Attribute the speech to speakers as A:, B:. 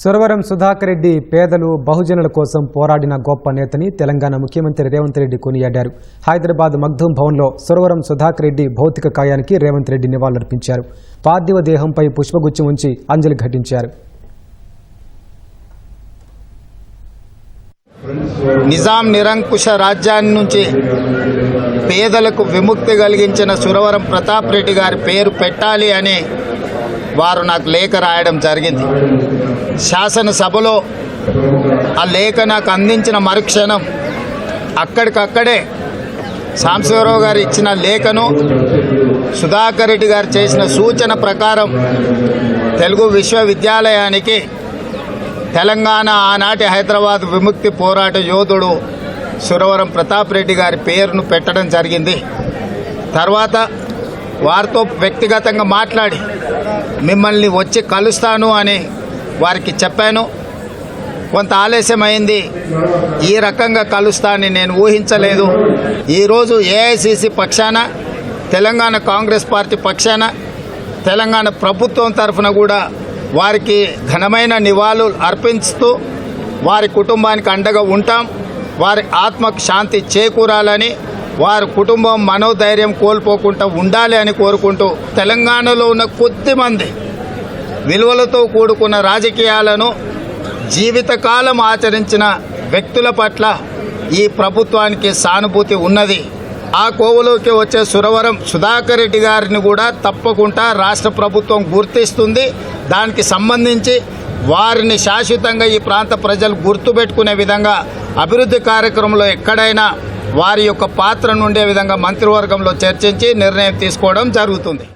A: సురవరం సుధాకర్ రెడ్డి పేదలు బహుజనుల కోసం పోరాడిన గొప్ప నేతని తెలంగాణ ముఖ్యమంత్రి రేవంత్ రెడ్డి కొనియాడారు. హైదరాబాద్ మగ్ధూం భవన్లో సురవరం సుధాకర్ రెడ్డి భౌతిక కాయానికి రేవంత్ రెడ్డి నివాళులర్పించారు. పార్థివ దేహంపై పుష్పగుచ్చం ఉంచి అంజలి ఘటించారు.
B: నిజాం నిరంకుశ రాజ్యాన్ని నుంచి పేదలకు విముక్తి కలిగించిన సురవరం ప్రతాప్ రెడ్డి గారి పేరు పెట్టాలి అని వారు నాకు లేఖ రాయడం జరిగింది. శాసనసభలో ఆ లేఖ నాకు అందించిన మరుక్షణం అక్కడికక్కడే సాంబశివరావు గారు ఇచ్చిన లేఖను సుధాకర్ రెడ్డి గారు చేసిన సూచన ప్రకారం తెలుగు విశ్వవిద్యాలయానికి తెలంగాణ ఆనాటి హైదరాబాద్ విముక్తి పోరాట యోధుడు సురవరం ప్రతాప్ రెడ్డి గారి పేరును పెట్టడం జరిగింది. తర్వాత వారితో వ్యక్తిగతంగా మాట్లాడి మిమ్మల్ని వచ్చి కలుస్తాను అని వారికి చెప్పాను. కొంత ఆలస్యమైంది. ఈ రకంగా కలుస్తానని నేను ఊహించలేదు. ఈరోజు ఏఐసిసి పక్షాన తెలంగాణ కాంగ్రెస్ పార్టీ పక్షాన తెలంగాణ ప్రభుత్వం తరఫున కూడా వారికి ఘనమైన నివాళులు అర్పిస్తూ వారి కుటుంబానికి అండగా ఉంటాం. వారి ఆత్మకు శాంతి చేకూరాలని వారి కుటుంబం మనోధైర్యం కోల్పోకుండా ఉండాలి అని కోరుకుంటూ తెలంగాణలో ఉన్న కొద్దిమంది విలువలతో కూడుకున్న రాజకీయాలను జీవితకాలం ఆచరించిన వ్యక్తుల పట్ల ఈ ప్రభుత్వానికి సానుభూతి ఉన్నది. ఆ కోవలోకి వచ్చే సురవరం సుధాకర్ రెడ్డి గారిని కూడా తప్పకుండా రాష్ట్ర ప్రభుత్వం గుర్తిస్తుంది. దానికి సంబంధించి వారిని శాశ్వతంగా ఈ ప్రాంత ప్రజలు గుర్తుపెట్టుకునే విధంగా అభివృద్ధి కార్యక్రమంలో ఎక్కడైనా వారి యొక్క పాత్ర నుండే విధంగా మంత్రివర్గంలో చర్చించి నిర్ణయం తీసుకోవడం జరుగుతుంది.